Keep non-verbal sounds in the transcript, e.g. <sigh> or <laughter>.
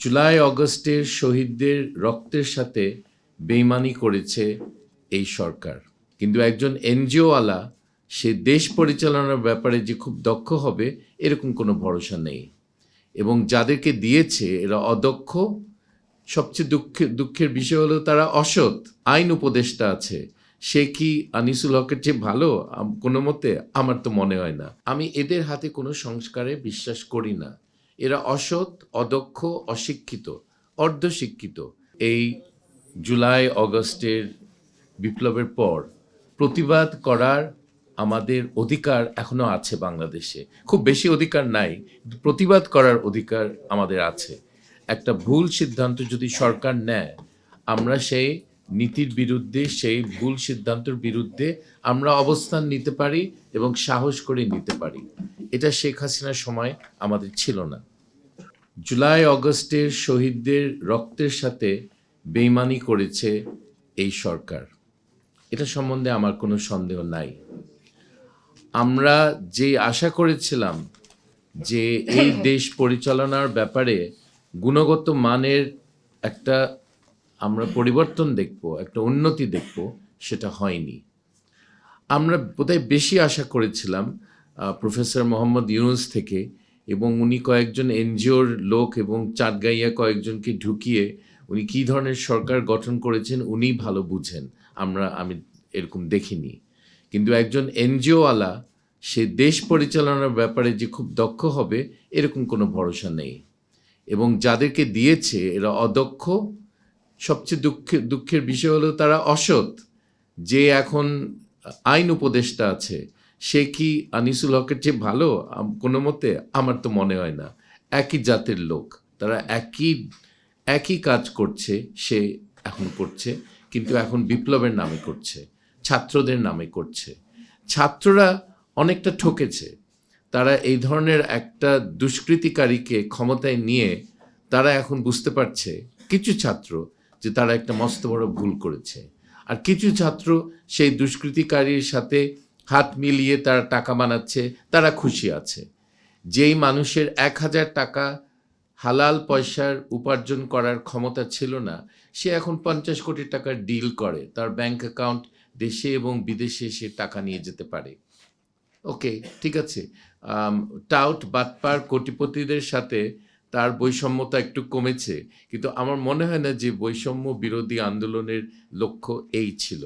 জুলাই অগস্টের শহীদদের রক্তের সাথে বেইমানি করেছে এই সরকার। কিন্তু একজন এনজিওওয়ালা সে দেশ পরিচালনার ব্যাপারে যে খুব দক্ষ হবে, এরকম কোনো ভরসা নেই। এবং যাদেরকে দিয়েছে, এরা অদক্ষ। সবচেয়ে দুঃখের দুঃখের বিষয় হলো তারা অসৎ, আইন উপদেষ্টা আছে। সে কি আনিসুল হকের চেয়ে ভালো? কোনো মতে আমার তো মনে হয় না। আমি এদের হাতে কোনো সংস্কারে বিশ্বাস করি না। এরা অসৎ, অদক্ষ, অশিক্ষিত, অর্ধশিক্ষিত। এই জুলাই অগস্টের বিপ্লবের পর প্রতিবাদ করার আমাদের অধিকার এখনও আছে বাংলাদেশে। খুব বেশি অধিকার নাই প্রতিবাদ করার অধিকার আমাদের আছে। একটা ভুল সিদ্ধান্ত যদি সরকার নেয়, আমরা সেই নীতির বিরুদ্ধে, সেই ভুল সিদ্ধান্তের বিরুদ্ধে আমরা অবস্থান নিতে পারি এবং সাহস করে নিতে পারি। এটা শেখ হাসিনার সময় আমাদের ছিল না। জুলাই অগস্টের শহীদদের রক্তের সাথে বেইমানি করেছে এই সরকার। এটা সম্বন্ধে আমার কোনো সন্দেহ নাই। আমরা যে আশা করেছিলাম যে এই <laughs> দেশ পরিচালনার ব্যাপারে গুণগত মানের একটা আমরা পরিবর্তন দেখব একটা উন্নতি দেখব সেটা হয়নি। আমরা বোধহয় বেশি আশা করেছিলাম প্রফেসর মোহাম্মদ ইউনুস থেকে এবং উনি কয়েকজন এনজিওর লোক এবং চাটগাইয়া কয়েকজনকে ঢুকিয়ে উনি কী ধরনের সরকার গঠন করেছেন উনি ভালো বুঝেন। আমরা, আমি এরকম দেখিনি। কিন্তু একজন এনজিওওয়ালা, সে দেশ পরিচালনার ব্যাপারে যে খুব দক্ষ হবে, এরকম কোনো ভরসা নেই। এবং যাদেরকে দিয়েছে, এরা অদক্ষ। সবচেয়ে দুঃখের দুঃখের বিষয় হলো তারা অসৎ। যে এখন আইন উপদেষ্টা আছে সে কি আনিসুল হকের চেয়ে ভালো? কোনো মতে আমার তো মনে হয় না। একই জাতের লোক। তারা একই একই কাজ করছে, সে এখন করছে, কিন্তু এখন বিপ্লবের নামে করছে, ছাত্রদের নামে করছে। ছাত্ররা অনেকটা ঠকেছে। তারা এই ধরনের একটা দুষ্কৃতিকারীকে ক্ষমতায় নিয়ে তারা এখন বুঝতে পারছে, কিছু ছাত্র, যে তারা একটা মস্ত বড় ভুল করেছে। আর কিছু ছাত্র সেই দুষ্কৃতিকারীর সাথে হাত মিলিয়ে তারা টাকা বানাচ্ছে, তারা খুশি আছে। যেই মানুষের এক হাজার টাকা হালাল পয়সার উপার্জন করার ক্ষমতা ছিল না, সে এখন পঞ্চাশ কোটি টাকার ডিল করে। তার ব্যাংক অ্যাকাউন্ট দেশে এবং বিদেশে সে টাকা নিয়ে যেতে পারে। ওকে, ঠিক আছে। টাউট বাটপার কোটিপতিদের সাথে তার বৈষম্যতা একটু কমেছে, কিন্তু আমার মনে হয় না যে বৈষম্য বিরোধী আন্দোলনের লক্ষ্য এই ছিল।